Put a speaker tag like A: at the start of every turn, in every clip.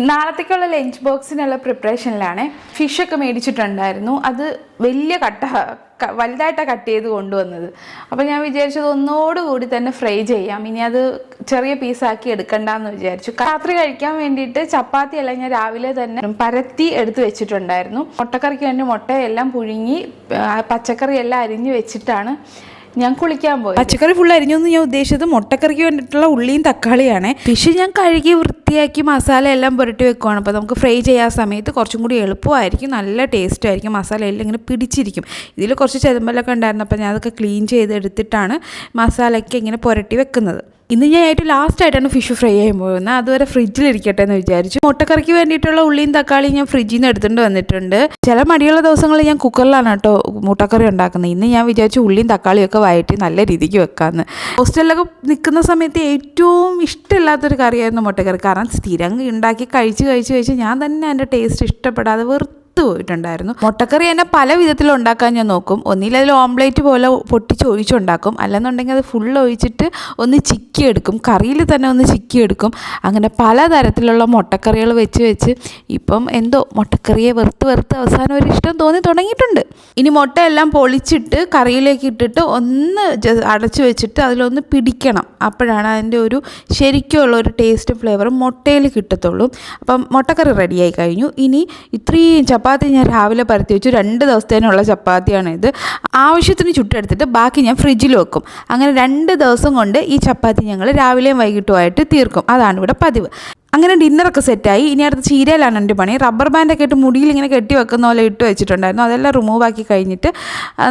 A: നാളത്തേക്കുള്ള lunch ബോക്സിനുള്ള പ്രിപ്പറേഷനിലാണ് ഫിഷൊക്കെ മേടിച്ചിട്ടുണ്ടായിരുന്നു. അത് വലിയ കട്ട വലുതായിട്ടാണ് കട്ട് ചെയ്ത് കൊണ്ടുവന്നത്. അപ്പോൾ ഞാൻ വിചാരിച്ചത് ഒന്നോടുകൂടി തന്നെ ഫ്രൈ ചെയ്യാം. ഇനി അത് ചെറിയ പീസാക്കി എടുക്കണ്ടെന്ന് വിചാരിച്ചു. രാത്രി കഴിക്കാൻ വേണ്ടിയിട്ട് ചപ്പാത്തി എല്ലാം ഞാൻ രാവിലെ തന്നെ പരത്തി എടുത്ത് വെച്ചിട്ടുണ്ടായിരുന്നു. മുട്ടക്കറിക്ക് വേണ്ടി മുട്ടയെല്ലാം പുഴുങ്ങി പച്ചക്കറിയെല്ലാം അരിഞ്ഞ് വെച്ചിട്ടാണ് ഞാൻ കുളിക്കാൻ പോയി
B: പച്ചക്കറി ഫുൾ അരിഞ്ഞൊന്നും ഞാൻ ഉദ്ദേശിച്ചത് മുട്ടക്കറിക്ക് വേണ്ടിയിട്ടുള്ള ഉള്ളിയും തക്കാളിയാണ്. ഫിഷ് ഞാൻ കഴുകി വൃത്തിയാക്കി മസാല എല്ലാം പുരട്ടി വെക്കുവാണ്. അപ്പോൾ നമുക്ക് ഫ്രൈ ചെയ്യാൻ സമയത്ത് കുറച്ചും കൂടി എളുപ്പമായിരിക്കും. നല്ല ടേസ്റ്റ് ആയിരിക്കും. മസാല എല്ലാം ഇങ്ങനെ പിടിച്ചിരിക്കും. ഇതിൽ കുറച്ച് ചെതുമ്പലൊക്കെ ഉണ്ടായിരുന്നു. അപ്പോൾ ഞാൻ അതൊക്കെ ക്ലീൻ ചെയ്ത് എടുത്തിട്ടാണ് മസാലയൊക്കെ ഇങ്ങനെ പുരട്ടി വെക്കുന്നത്. ഇന്ന് ഞാൻ ഏറ്റവും ലാസ്റ്റ് ആയിട്ടാണ് ഫിഷ് ഫ്രൈ ചെയ്യാൻ പോകുന്നത്. അതുവരെ ഫ്രിഡ്ജിലിരിക്കട്ടെ എന്ന് വിചാരിച്ചു. മുട്ടക്കറിക്ക് വേണ്ടിയിട്ടുള്ള ഉള്ളിയും തക്കാളിയും ഞാൻ ഫ്രിഡ്ജിൽ നിന്ന് എടുത്തുകൊണ്ട് വന്നിട്ടുണ്ട്. ചില മടിയുള്ള ദിവസങ്ങളിൽ ഞാൻ കുക്കറിലാണ് കേട്ടോ മുട്ടക്കറി ഉണ്ടാക്കുന്നത്. ഇന്ന് ഞാൻ വിചാരിച്ചു ഉള്ളിയും തക്കാളിയും ഒക്കെ വയറ്റി നല്ല രീതിക്ക് വെക്കാമെന്ന് ഹോസ്റ്റലിലൊക്കെ നിൽക്കുന്ന സമയത്ത് ഏറ്റവും ഇഷ്ടമില്ലാത്തൊരു കറിയായിരുന്നു മുട്ടക്കറി. കാരണം സ്ഥിരം ഉണ്ടാക്കി കഴിച്ച് കഴിച്ച് കഴിച്ച് ഞാൻ തന്നെ അതിന്റെ ടേസ്റ്റ് ഇഷ്ടപ്പെടാതെ വെറുത്ത് പോയിട്ടുണ്ടായിരുന്നു. മുട്ടക്കറി തന്നെ പല വിധത്തിൽ ഉണ്ടാക്കാൻ ഞാൻ നോക്കും. ഒന്നിൽ അതിൽ ഓംലേറ്റ് പോലെ പൊട്ടിച്ച് ഒഴിച്ചുണ്ടാക്കും. അല്ലെന്നുണ്ടെങ്കിൽ അത് ഫുൾ ഒഴിച്ചിട്ട് ഒന്ന് ചിക്കി എടുക്കും കറിയിൽ തന്നെ ഒന്ന് ചിക്കി എടുക്കും അങ്ങനെ പല തരത്തിലുള്ള മുട്ടക്കറികൾ വെച്ച് വെച്ച് ഇപ്പം എന്തോ മുട്ടക്കറിയെ വെറുത്ത് വെറുത്ത് അവസാനം ഒരു ഇഷ്ടം തോന്നി തുടങ്ങിയിട്ടുണ്ട്. ഇനി മുട്ട എല്ലാം പൊളിച്ചിട്ട് കറിയിലേക്ക് ഇട്ടിട്ട് ഒന്ന് അടച്ചു വെച്ചിട്ട് അതിലൊന്ന് പിടിക്കണം. അപ്പോഴാണ് അതിന്റെ ഒരു ശരിക്കുള്ള ഒരു ടേസ്റ്റ് ഫ്ലേവറും മുട്ടയിൽ കിട്ടത്തുള്ളൂ. അപ്പം മുട്ടക്കറി റെഡിയായി കഴിഞ്ഞു. ഇനി ഇത്രയും ചപ്പാത്തി ഞാൻ രാവിലെ പരത്തി വെച്ചു. രണ്ട് ദിവസത്തേനുള്ള ചപ്പാത്തിയാണ് ഇത്. ആവശ്യത്തിന് ചുട്ടെടുത്തിട്ട് ബാക്കി ഞാൻ ഫ്രിഡ്ജിൽ വെക്കും. അങ്ങനെ രണ്ട് ദിവസം കൊണ്ട് ഈ ചപ്പാത്തി ഞങ്ങൾ രാവിലെയും വൈകിട്ടുമായിട്ട് തീർക്കും. അതാണ് ഇവിടെ പതിവ്. അങ്ങനെ ഡിന്നറൊക്കെ സെറ്റായി ഇനി അടുത്ത ചീരയിലാണ് എന്റെ പണി. റബ്ബർ ബാൻഡൊക്കെ ഇട്ട് മുടിയിൽ ഇങ്ങനെ കെട്ടി വെക്കുന്ന പോലെ ഇട്ട് വെച്ചിട്ടുണ്ടായിരുന്നു. അതെല്ലാം റിമൂവ് ആക്കി കഴിഞ്ഞിട്ട്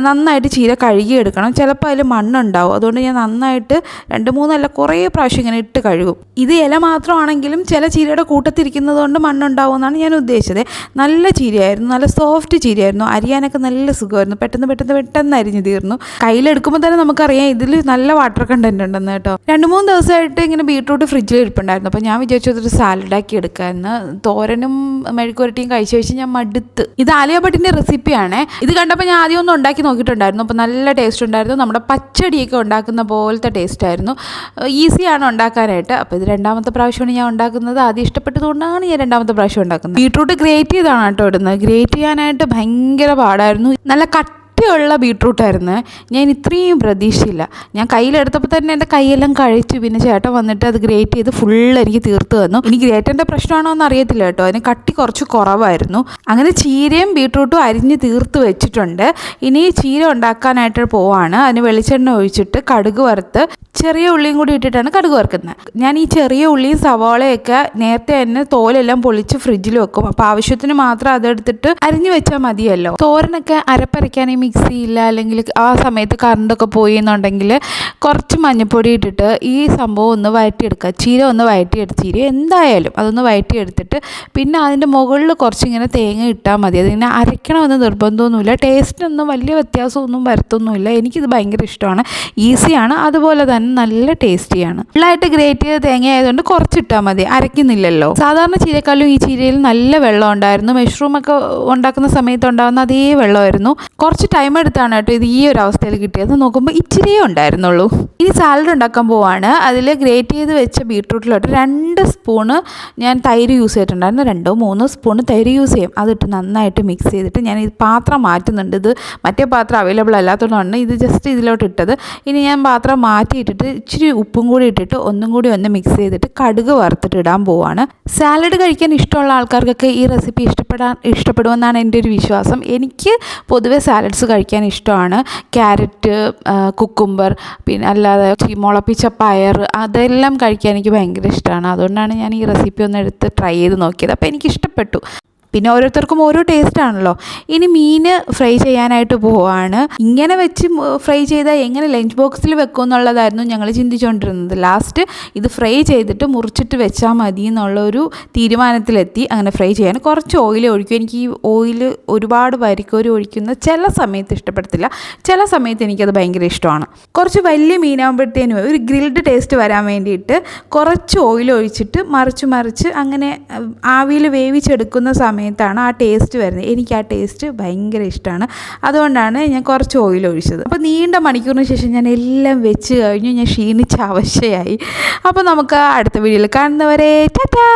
B: നന്നായിട്ട് ചീര കഴുകി എടുക്കണം. ചിലപ്പോൾ അതിൽ മണ്ണുണ്ടാവും. അതുകൊണ്ട് ഞാൻ നന്നായിട്ട് രണ്ട് മൂന്നല്ല കുറേ പ്രാവശ്യം ഇങ്ങനെ ഇട്ട് കഴുകും. ഇത് ഇല മാത്രമാണെങ്കിലും ചില ചീരയുടെ കൂട്ടത്തിരിക്കുന്നത് കൊണ്ട് മണ്ണുണ്ടാവും എന്നാണ് ഞാൻ ഉദ്ദേശിച്ചത്. നല്ല ചീരയായിരുന്നു. നല്ല സോഫ്റ്റ് ചീരയായിരുന്നു. അരിയാനൊക്കെ നല്ല സുഖമായിരുന്നു. പെട്ടെന്ന് പെട്ടെന്ന് പെട്ടെന്ന് അരിഞ്ഞു തീർന്നു. കയ്യിലെടുക്കുമ്പോൾ തന്നെ നമുക്കറിയാം ഇതിൽ നല്ല വാട്ടർ കണ്ടന്റ് ഉണ്ടെന്ന് കേട്ടോ. രണ്ട് മൂന്ന് ദിവസമായിട്ട് ഇങ്ങനെ ബീട്രൂട്ട് ഫ്രിഡ്ജിൽ ഇരിപ്പുണ്ടായിരുന്നു. അപ്പോൾ ഞാൻ വിചാരിച്ചു സാലഡാക്കി എടുക്കാമെന്ന് തോരനും മെഴുക്കുരട്ടിയും കഴിച്ച് കഴിച്ച് ഞാൻ മടുത്ത്. ഇത് ആലിയ ഭട്ടിന്റെ റെസിപ്പിയാണ്. ഇത് കണ്ടപ്പോൾ ഞാൻ ആദ്യം ഒന്ന് ഉണ്ടാക്കി നോക്കിയിട്ടുണ്ടായിരുന്നു. അപ്പോൾ നല്ല ടേസ്റ്റ് ഉണ്ടായിരുന്നു. നമ്മുടെ പച്ചടിയൊക്കെ ഉണ്ടാക്കുന്ന പോലത്തെ ടേസ്റ്റ് ആയിരുന്നു. ഈസിയാണ് ഉണ്ടാക്കാനായിട്ട്. അപ്പോൾ ഇത് രണ്ടാമത്തെ പ്രാവശ്യമാണ് ഞാൻ ഉണ്ടാക്കുന്നത്. ആദ്യം ഇഷ്ടപ്പെട്ടതുകൊണ്ടാണ് ഞാൻ രണ്ടാമത്തെ പ്രാവശ്യം ഉണ്ടാക്കുന്നത്. ബീട്രൂട്ട് ഗ്രേറ്റ് ചെയ്താണ് കേട്ടോ ഇടുന്നത്. ഗ്രേറ്റ് ചെയ്യാനായിട്ട് ഭയങ്കര പാടായിരുന്നു. നല്ല കട്ട കട്ടിയുള്ള ബീട്രൂട്ടായിരുന്നു ഞാൻ ഇത്രയും പ്രതീക്ഷയില്ല. ഞാൻ കയ്യിലെടുത്തപ്പോൾ തന്നെ എന്റെ കൈയെല്ലാം കഴിച്ചു. പിന്നെ ചേട്ടൻ വന്നിട്ട് അത് ഗ്രേറ്റ് ചെയ്ത് ഫുൾ എനിക്ക് തീർത്ത് തന്നു. ഇനി ഗ്രേറ്ററിന്റെ പ്രശ്നമാണോ എന്ന് അറിയത്തില്ല കേട്ടോ. അതിന് കട്ടി കുറച്ച് കുറവായിരുന്നു. അങ്ങനെ ചീരയും ബീട്രൂട്ടും അരിഞ്ഞ് തീർത്ത് വെച്ചിട്ടുണ്ട്. ഇനി ചീര ഉണ്ടാക്കാനായിട്ട് പോവാണ്. അതിന് വെളിച്ചെണ്ണ ഒഴിച്ചിട്ട് കടുക് വറുത്ത് ചെറിയ ഉള്ളിയും കൂടി ഇട്ടിട്ടാണ് കടുക് വറുക്കുന്നത്. ഞാൻ ഈ ചെറിയ ഉള്ളിയും സവാളയൊക്കെ നേരത്തെ തന്നെ തോലെല്ലാം പൊളിച്ച് ഫ്രിഡ്ജിൽ വെക്കും. അപ്പോൾ ആവശ്യത്തിന് മാത്രം അതെടുത്തിട്ട് അരിഞ്ഞു വെച്ചാൽ മതിയല്ലോ. തോരനൊക്കെ അരപ്പരയ്ക്കാൻ ഈ മിക്സി ഇല്ല അല്ലെങ്കിൽ ആ സമയത്ത് കറണ്ടൊക്കെ പോയി എന്നുണ്ടെങ്കിൽ കുറച്ച് മഞ്ഞൾപ്പൊടി ഇട്ടിട്ട് ഈ സംഭവം ഒന്ന് വഴറ്റിയെടുക്കുക. ചീര ഒന്ന് വഴറ്റിയെടുത്ത് ചീര എന്തായാലും അതൊന്ന് വഴറ്റിയെടുത്തിട്ട് പിന്നെ അതിന്റെ മുകളിൽ കുറച്ചിങ്ങനെ തേങ്ങ ഇട്ടാൽ മതി. അതിങ്ങനെ അരയ്ക്കണമെന്ന് നിർബന്ധമൊന്നുമില്ല. ടേസ്റ്റിനൊന്നും വലിയ വ്യത്യാസമൊന്നും വരത്തൊന്നുമില്ല. എനിക്കിത് ഭയങ്കര ഇഷ്ടമാണ്. ഈസിയാണ്. അതുപോലെ തന്നെ നല്ല ടേസ്റ്റിയാണ്. ഫുള്ളായിട്ട് ഗ്രേറ്റ് ചെയ്ത തേങ്ങ ആയതുകൊണ്ട് കുറച്ചിട്ടാൽ മതി. അരയ്ക്കുന്നില്ലല്ലോ. സാധാരണ ചീരക്കാലും ഈ ചീരയിൽ നല്ല വെള്ളം ഉണ്ടായിരുന്നു. മഷ്റൂം ഒക്കെ ഉണ്ടാക്കുന്ന സമയത്ത് ഉണ്ടാകുന്ന അതേ വെള്ളമായിരുന്നു. കുറച്ച് ടൈം എടുത്താണ് കേട്ടോ ഇത് ഈ ഒരു അവസ്ഥയിൽ കിട്ടിയത്. നോക്കുമ്പോൾ ഇച്ചിരിയേ ഉണ്ടായിരുന്നുള്ളൂ. ഇനി സാലഡ് ഉണ്ടാക്കാൻ പോവാണ്. അതിൽ ഗ്രേറ്റ് ചെയ്ത് വെച്ച ബീട്രൂട്ടിലോട്ട് രണ്ട് സ്പൂണ് ഞാൻ തൈര് യൂസ് ചെയ്തിട്ടുണ്ടായിരുന്നു. രണ്ടോ മൂന്നോ സ്പൂണ് തൈര് യൂസ് ചെയ്യും. അതിട്ട് നന്നായിട്ട് മിക്സ് ചെയ്തിട്ട് ഞാൻ ഈ പാത്രം മാറ്റുന്നുണ്ട്. ഇത് മറ്റേ പാത്രം അവൈലബിൾ അല്ലാത്തതുകൊണ്ടാണ് ഇത് ജസ്റ്റ് ഇതിലോട്ട് ഇട്ടത്. ഇനി ഞാൻ പാത്രം മാറ്റിയിട്ടിട്ട് ഇച്ചിരി ഉപ്പും കൂടി ഇട്ടിട്ട് ഒന്നും കൂടി ഒന്ന് മിക്സ് ചെയ്തിട്ട് കടുക് വറുത്തിട്ട് ഇടാൻ പോവാണ്. സാലഡ് കഴിക്കാൻ ഇഷ്ടമുള്ള ആൾക്കാർക്കൊക്കെ ഈ റെസിപ്പി ഇഷ്ടപ്പെടാൻ ഇഷ്ടപ്പെടുമെന്നാണ് എന്റെ ഒരു വിശ്വാസം. എനിക്ക് പൊതുവേ സാലഡ്സ് കഴിക്കാൻ ഇഷ്ടമാണ്. ക്യാരറ്റ് കുക്കുംബർ പിന്നെ അല്ലാതെ മുളപ്പിച്ച പയർ അതെല്ലാം കഴിക്കാൻ എനിക്ക് ഭയങ്കര ഇഷ്ടമാണ്. അതുകൊണ്ടാണ് ഞാൻ ഈ റെസിപ്പി ഒന്ന് എടുത്ത് ട്രൈ ചെയ്ത് നോക്കിയത്. അപ്പോൾ എനിക്ക് ഇഷ്ടപ്പെട്ടു. പിന്നെ ഓരോരുത്തർക്കും ഓരോ ടേസ്റ്റ് ആണല്ലോ. ഇനി മീൻ ഫ്രൈ ചെയ്യാനായിട്ട് പോവാണ്. ഇങ്ങനെ വെച്ച് ഫ്രൈ ചെയ്താൽ എങ്ങനെ ലഞ്ച് ബോക്സിൽ വെക്കും എന്നുള്ളതായിരുന്നു ഞങ്ങൾ ചിന്തിച്ചുകൊണ്ടിരുന്നത് ലാസ്റ്റ് ഇത് ഫ്രൈ ചെയ്തിട്ട് മുറിച്ചിട്ട് വെച്ചാൽ മതി എന്നുള്ള ഒരു തീരുമാനത്തിലെത്തി. അങ്ങനെ ഫ്രൈ ചെയ്യാൻ കുറച്ച് ഓയിൽ ഒഴിക്കും. എനിക്ക് ഈ ഓയിൽ ഒരുപാട് വരിക്കോരി ഒഴിക്കുന്ന ചില സമയത്ത് ഇഷ്ടപ്പെടത്തില്ല. ചില സമയത്ത് എനിക്കത് ഭയങ്കര ഇഷ്ടമാണ്. കുറച്ച് വലിയ മീനാകുമ്പോഴത്തേനും ഒരു ഗ്രിൽഡ് ടേസ്റ്റ് വരാൻ വേണ്ടിയിട്ട് കുറച്ച് ഓയിൽ ഒഴിച്ചിട്ട് മറിച്ച് മറിച്ച് അങ്ങനെ ആവിയിൽ വേവിച്ചെടുക്കുന്ന സമയത്താണ് ആ ടേസ്റ്റ് വരുന്നത്. എനിക്ക് ആ ടേസ്റ്റ് ഭയങ്കര ഇഷ്ടമാണ് അതുകൊണ്ടാണ് ഞാൻ കുറച്ച് ഓയിൽ ഒഴിച്ചത്. അപ്പോൾ നീണ്ട മണിക്കൂറിന് ശേഷം ഞാൻ എല്ലാം വെച്ച് കഴിഞ്ഞു. ഞാൻ ക്ഷീണിച്ച അവശയായി. അപ്പോൾ നമുക്ക് അടുത്ത വീഡിയോയിൽ കാണുന്നവരെ ടാറ്റാ!